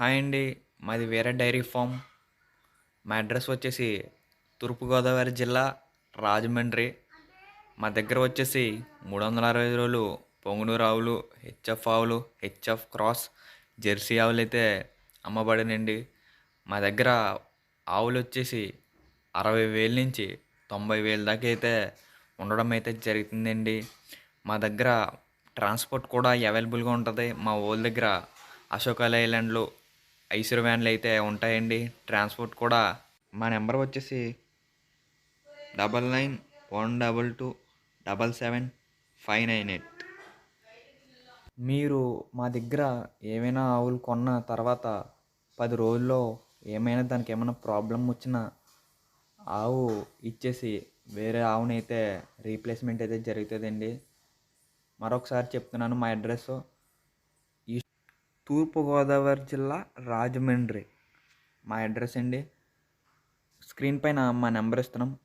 Hi అండి. మాది వేరే డైరీ ఫామ్. మా అడ్రస్ వచ్చేసి తూర్పుగోదావరి జిల్లా రాజమండ్రి. మా దగ్గర వచ్చేసి మూడు వందల అరవై రోజులు పొంగునూరు ఆవులు హెచ్ఎఫ్ ఆవులు హెచ్ఎఫ్ క్రాస్ జెర్సీ ఆవులు అయితే అమ్మబడినండి. మా దగ్గర ఆవులు వచ్చేసి అరవై వేల నుంచి తొంభై వేల దాకా అయితే ఉండడం అయితే జరుగుతుందండి మా దగ్గర ట్రాన్స్పోర్ట్ కూడా అవైలబుల్గా ఉంటుంది. మా ఓల్ దగ్గర అశోక లైలాండ్లో ఐసర్ వ్యాన్లు అయితే ఉంటాయండి. ట్రాన్స్పోర్ట్ కూడా మా నెంబర్ వచ్చేసి double nine one double two double seven five nine eight. మీరు మా దగ్గర ఏమైనా ఆవులు కొన్న తర్వాత పది రోజుల్లో ఏమైనా దానికి ఏమైనా ప్రాబ్లం వచ్చినా ఆవు ఇచ్చేసి వేరే ఆవునైతే రీప్లేస్మెంట్ అయితే జరుగుతుందండి. మరొకసారి చెప్తున్నాను మా అడ్రస్ తూర్పుగోదావరి జిల్లా రాజమండ్రి. మా అడ్రస్ అండి స్క్రీన్ పైన మా నెంబర్ ఇస్తున్నాం.